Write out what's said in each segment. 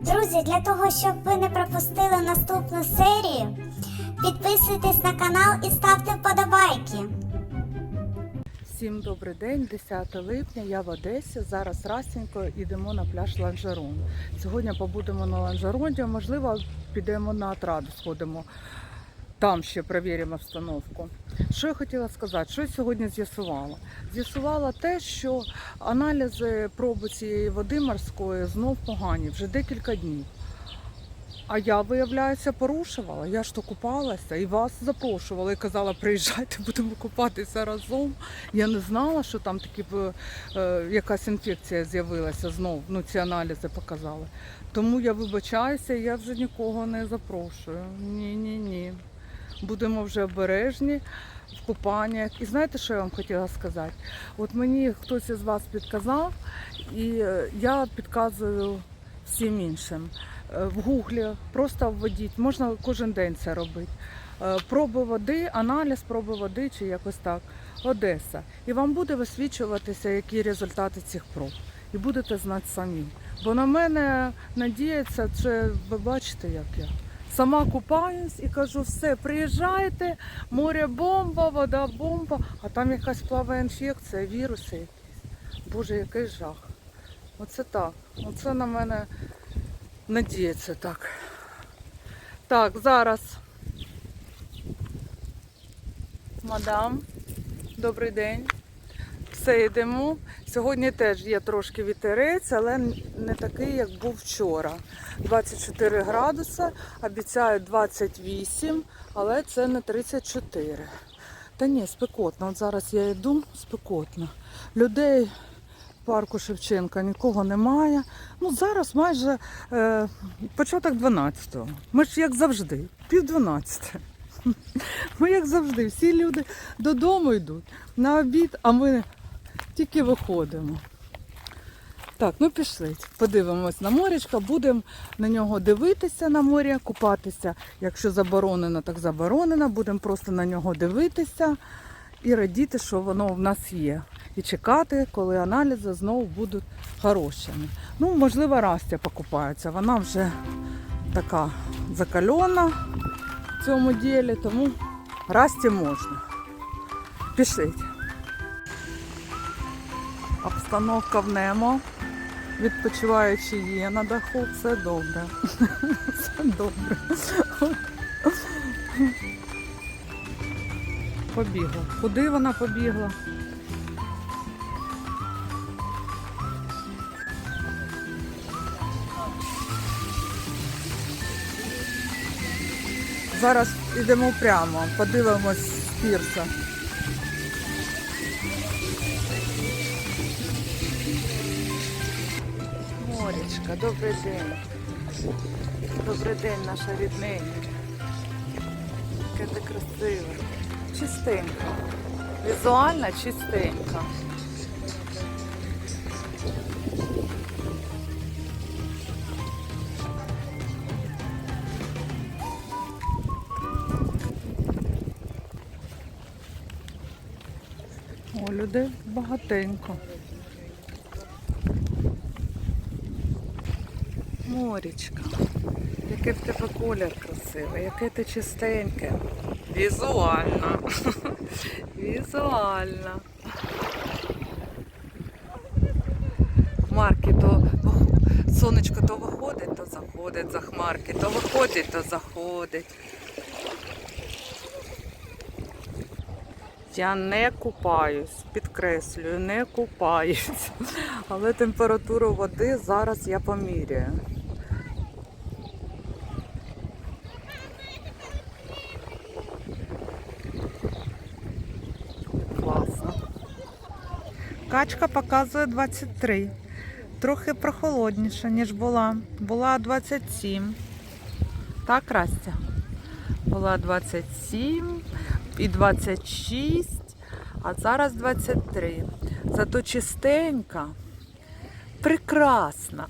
Друзі, для того, щоб ви не пропустили наступну серію, підписуйтесь на канал і ставте вподобайки. Всім добрий день, 10 липня, я в Одесі. Зараз расенько йдемо на пляж Ланжерон. Сьогодні побудемо на Ланжероні, можливо, підемо на Атраду, сходимо. Там ще перевіримо обстановку. Що я хотіла сказати, що я сьогодні з'ясувала? З'ясувала те, що аналізи проби цієї води морської знов погані вже декілька днів. А я, виявляється, порушувала. Я ж то купалася і вас запрошувала і казала, приїжджайте, будемо купатися разом. Я не знала, що там такі е, якась інфекція з'явилася знов. Ну, ці аналізи показали. Тому я вибачаюся, я вже нікого не запрошую. Ні, ні, ні. Будемо вже обережні в купаннях. І знаєте, що я вам хотіла сказати? От мені хтось із вас підказав, і е, я підказую всім іншим. Е, В гуглі просто введіть, можна кожен день це робити. Е, Проби води, аналіз проби води чи якось так. Одеса. І вам буде висвічуватися, які результати цих проб. І будете знати самі. Бо на мене надіється, це ви бачите, як я. Сама купаюсь і кажу, все, приїжджайте, море бомба, вода бомба, а там якась плаває інфекція, віруси якісь. Боже, який жах. Оце так. Оце на мене надіється так. Так, зараз. Мадам, добрий день. Все йдемо. Сьогодні теж є трошки вітерець, але не такий, як був вчора. 24 градуси, обіцяють 28, але це не 34. Та ні, спекотно. От зараз я йду, спекотно. Людей в парку Шевченка нікого немає. Ну, зараз майже е, початок 12-го. Ми ж як завжди, пів 12. Ми як завжди, всі люди додому йдуть на обід, а ми тільки виходимо. Так, ну пішли. Подивимось на морячка, будемо на нього дивитися на море, купатися. Якщо заборонено, так заборонено. Будемо просто на нього дивитися і радіти, що воно в нас є. І чекати, коли аналізи знову будуть хорошими. Ну, можливо, Растя покупається. Вона вже така закальона в цьому ділі, тому Расті можна. Пішліть. Обстановка в Немо. Відпочиваючи є на даху, все добре. Все добре. Побігла. Куди вона побігла? Зараз йдемо прямо, подивимось з пірса. Моречка, добрий день. Добрий день, наша рідненька. Яке ти красиве. Чистенька. Візуально чистенька. О, людей багатенько. Морічка, який в тебе колір красивий, яке ти чистеньке. Візуально. Візуально. Хмарки то сонечко то виходить, то заходить за хмарки, то виходить, то заходить. Я не купаюсь, підкреслюю, не купаюсь. Але температуру води зараз я поміряю. Качка показує 23. Трохи прохолодніше, ніж була. Була 27. Так, Растя? Була 27 і 26, а зараз 23. Зато чистенька, прекрасна.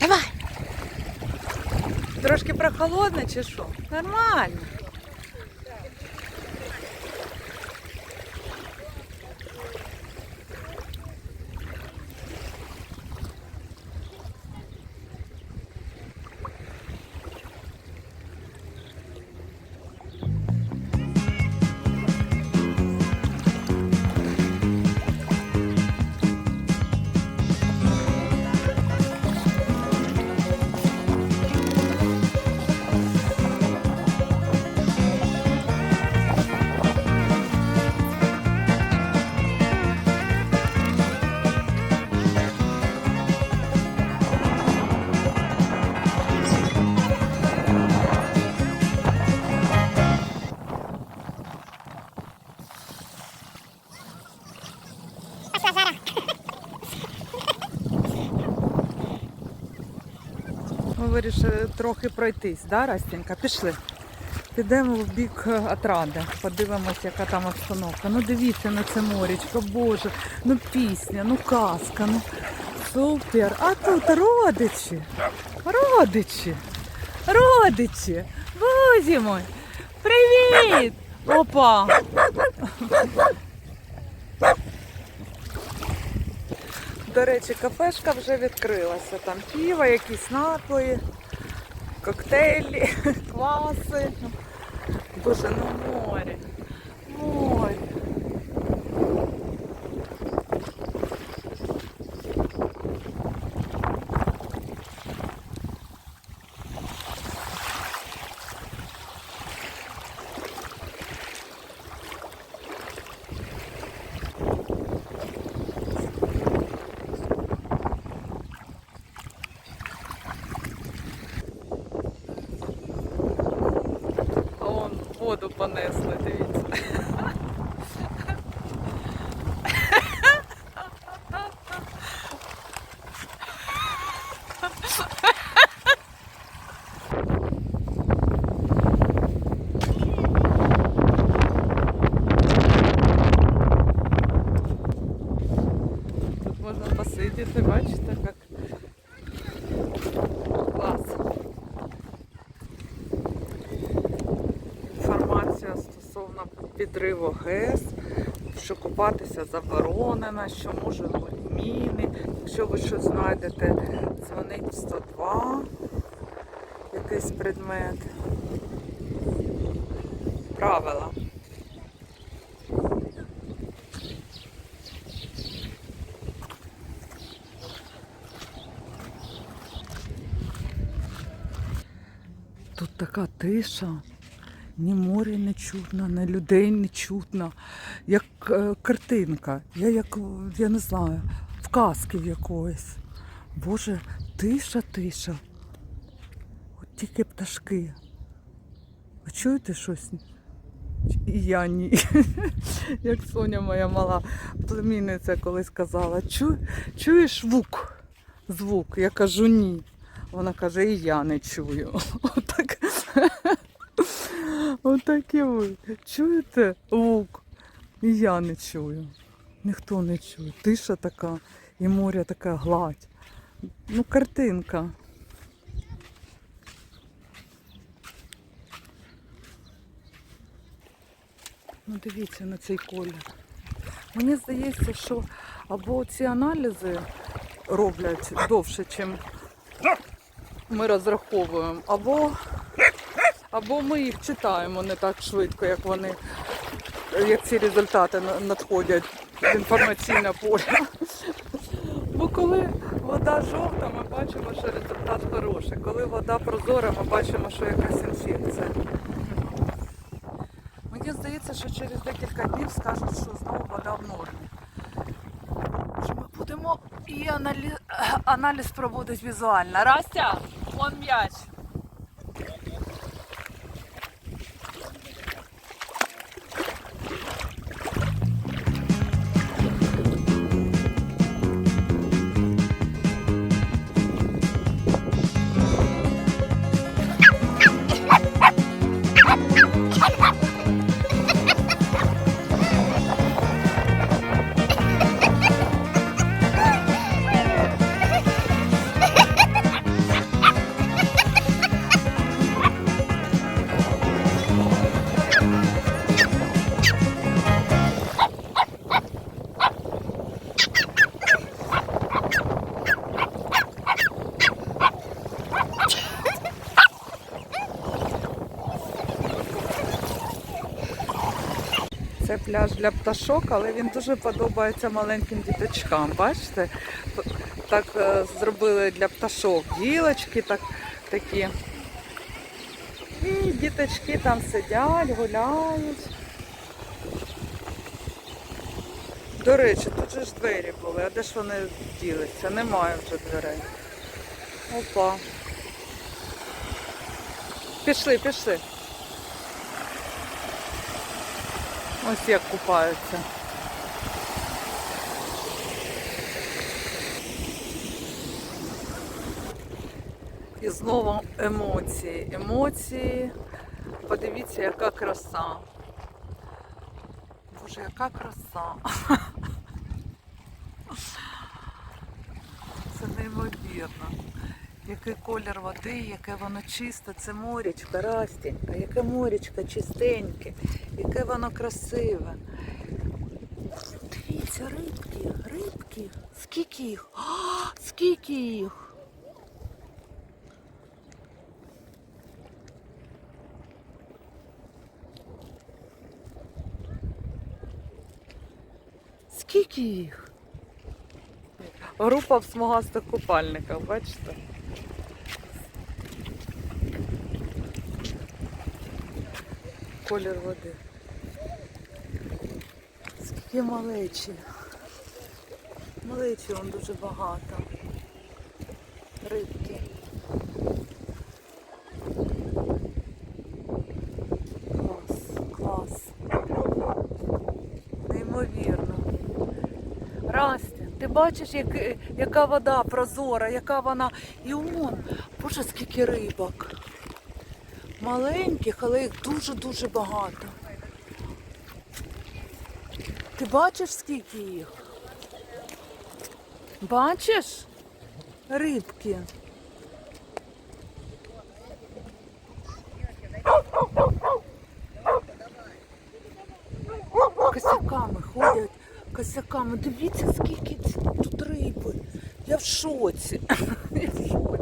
Давай. Трошки прохолодно чи що? Нормально. Вирішили трохи пройтись, да, Растінька? Пішли. Підемо в бік е, Атради, подивимося, яка там обстановка. Ну дивіться на це морічко, Боже, ну пісня, ну казка, ну супер. А тут родичі, родичі, родичі, бузі мой, привіт! Опа! До речі, кафешка вже відкрилася. Там піва, якісь напої, коктейлі, кваси. Боже, ну море. Море. А вон воду понесли, дивіться. Тут можна посидіти, бачите, як клас. Інформація стосовно підриву ГЕС, що купатися заборонено, що може бути міни. Якщо ви щось знайдете, дзвонить в 102, якийсь предмет. Правила. Тут така тиша, ні моря не чутно, ні людей не чутно. Як е, картинка. Я як, я не знаю, в казки якоїсь. Боже, тиша, тиша. От тільки пташки. Ви чуєте щось? І я ні. Як Соня моя мала племінниця колись казала, Чу, чуєш звук? Звук. Я кажу ні. Вона каже, і я не чую. Отак. Отак і ви. Чуєте звук? І я не чую. Ніхто не чує. Тиша така, і море така гладь. Ну, картинка. Ну, дивіться на цей колір. Мені здається, що або ці аналізи роблять довше, ніж ми розраховуємо, або, або ми їх читаємо не так швидко, як вони, як ці результати надходять в інформаційне поле. Бо коли вода жовта, ми бачимо, що результат хороший. Коли вода прозора, ми бачимо, що якась інфекція. Мені здається, що через декілька днів скажуть, що знову вода в нормі. Що ми будемо і аналіз, аналіз проводити візуально. Растя, вон м'яч. Пляж для пташок, але він дуже подобається маленьким діточкам. Бачите? Так е, зробили для пташок гілочки, так, такі. І діточки там сидять, гуляють. До речі, тут же ж двері були, а де ж вони ділися? Немає вже дверей. Опа. Пішли, пішли. Ось як купаються. І знову емоції. Емоції. Подивіться, яка краса. Боже, яка краса. Це неймовірно. Який колір води, яке воно чисте, це морічка, Растінька, яке морічка чистеньке, яке воно красиве. Дивіться, рибки, рибки. Скільки їх? А, скільки їх? Скільки їх? Група в смугастих купальниках, бачите? Колір води. Скільки малечі. Малечі вон дуже багато. Рибки. Клас, клас. Неймовірно. Растя, ти бачиш, як, яка вода прозора, яка вона. І он, боже, скільки рибок. Маленьких, але їх дуже-дуже багато. Ти бачиш, скільки їх? Бачиш? Рибки. Косяками ходять, косяками. Дивіться, скільки тут риби. Я в шоці. Я в шоці.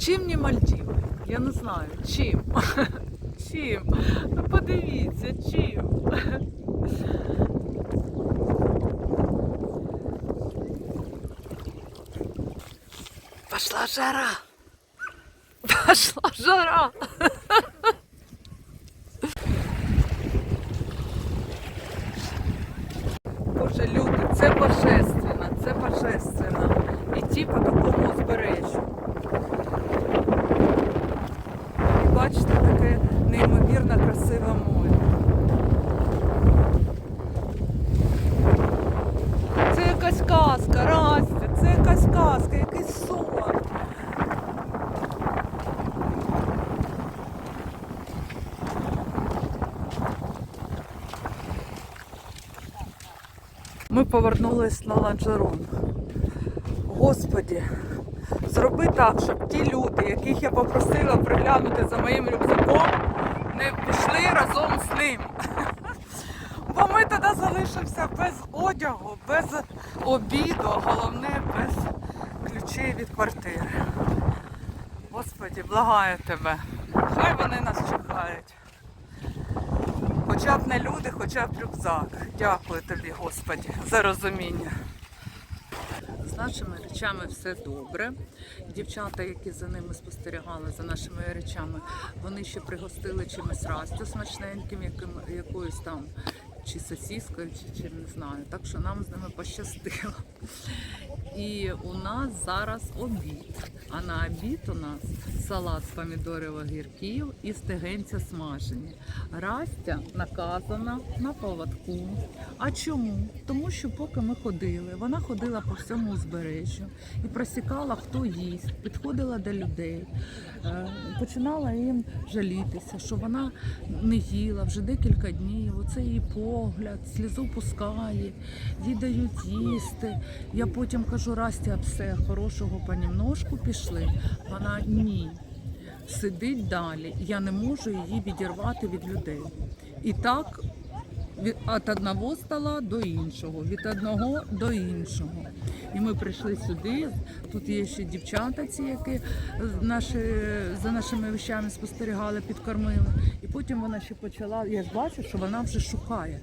Чим не Мальдіви? Я не знаю. Чим? Чим? Ну подивіться, чим? Пошла жара. Пошла жара. Боже, люди, це божественно, це божественно. Іти по такому узбережжю. І бачите, таке неймовірно красиве море. Це якась казка, Растя, це якась казка, якийсь сон. Ми повернулись на ланжерон. Господі, зроби так, щоб ті люди, яких я попросила приглянути за моїм рюкзаком, не пішли разом з ним. Бо ми тоді залишимося без одягу, без обіду, головне без ключей від квартири. Господі, благаю тебе. Хай вони нас чекають. Хоча б не люди, хоча б рюкзак. Дякую тобі, Господі, за розуміння. З нашими речами все добре. Дівчата, які за ними спостерігали за нашими речами, вони ще пригостили чимось растю смачненьким, яким, якоюсь там чи сосіскою, чи чим не знаю. Так що нам з ними пощастило. І у нас зараз обід. А на обід у нас салат з помідорів огірків і стегенця смажені. Растя наказана на поводку. А чому? Тому що поки ми ходили, вона ходила по всьому узбережжю і просікала, хто їсть, підходила до людей, е, починала їм жалітися, що вона не їла вже декілька днів. Оце її погляд, слізу пускає, їй дають їсти. Я потім кажу, Растя, все, хорошого понемножку пішли. Вона ні. Сидить далі. Я не можу її відірвати від людей. І так від одного стола до іншого, від одного до іншого. І ми прийшли сюди. Тут є ще дівчата, ці, які наші, за нашими вещами спостерігали, підкормили. І потім вона ще почала. Я ж бачу, що вона вже шукає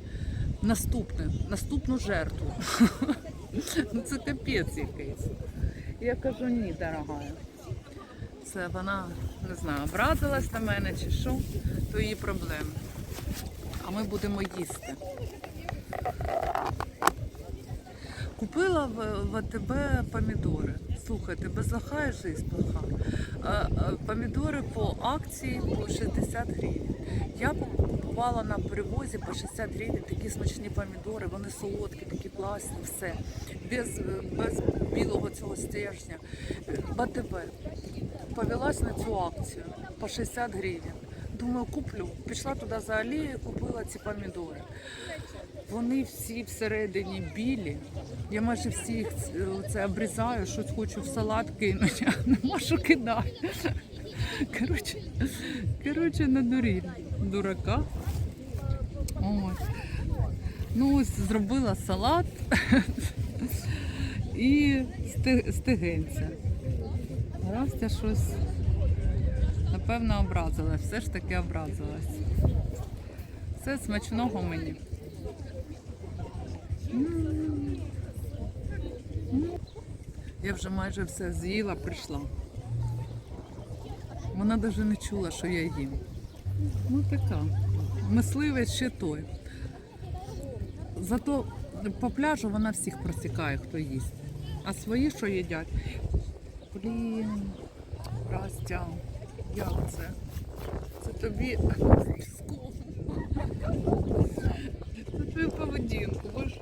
наступне, наступну жертву. Ну це капець якийсь. Я кажу, ні, дорога. Це вона не знаю, образилась на мене чи що, то її проблеми. А ми будемо їсти. Купила в, АТБ помідори. Слухайте, без лоха і жизнь плоха. Помідори по акції по 60 гривень. Я купувала на привозі по 60 гривень такі смачні помідори, вони солодкі, такі класні, все. Без, без білого цього стержня. В АТБ. Повелась на цю акцію по 60 гривень. Думаю, куплю. Пішла туди за алією, купила ці помідори. Вони всі всередині білі. Я майже всі їх е, це обрізаю, щось хочу в салат кинути, а не можу кидати. Коротше, коротше, надуріль дурака. Ось. Ну ось зробила салат і стегенця. Растя щось, напевно, образилась. Все ж таки образилась. Все смачного мені. Я вже майже все з'їла, прийшла. Вона навіть не чула, що я їм. Ну така. Мисливець ще той. Зато по пляжу вона всіх просікає, хто їсть. А свої, що їдять? Блін, Растя, як це? Це тобі піском. Це твою поведінку, ж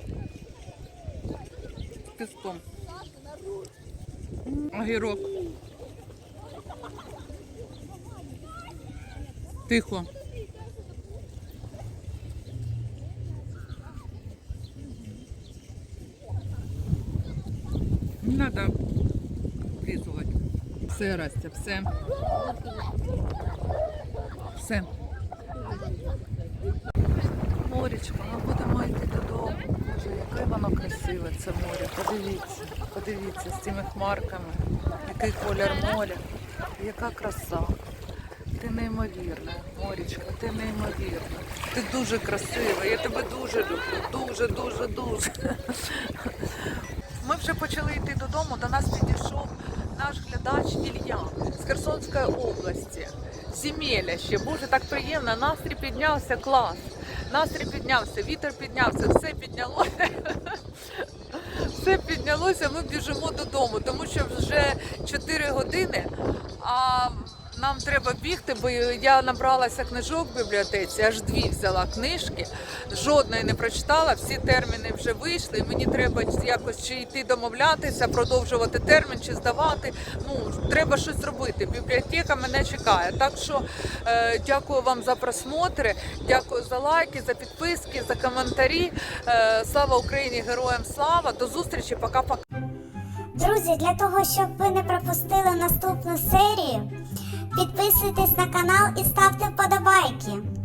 з піском. Огірок. Тихо. Все, Растя, все. Все. Морічко, ми будемо йти додому. Боже, яке воно красиве, це море. Подивіться, подивіться з цими хмарками, який колір моря, яка краса. Ти неймовірна, Морічка, ти неймовірна. Ти дуже красива, я тебе дуже люблю. Дуже, дуже, дуже. Ми вже почали йти додому, до нас підійшов наш Ілья з Херсонської області. Земелище, боже, так приємно. Настрій піднявся, клас. Настрій піднявся, вітер піднявся, все піднялося. Все піднялося, ми біжимо додому, тому що вже 4 години, а нам треба бігти, бо я набралася книжок в бібліотеці, аж дві взяла книжки, жодної не прочитала, всі терміни вже вийшли. Мені треба якось чи йти домовлятися, продовжувати термін, чи здавати. Ну, треба щось робити. Бібліотека мене чекає. Так що е, дякую вам за просмотри, дякую за лайки, за підписки, за коментарі. Е, слава Україні! Героям слава! До зустрічі, пока-пока. Друзі, для того, щоб ви не пропустили наступну серію, підписуйтесь на канал і ставте вподобайки.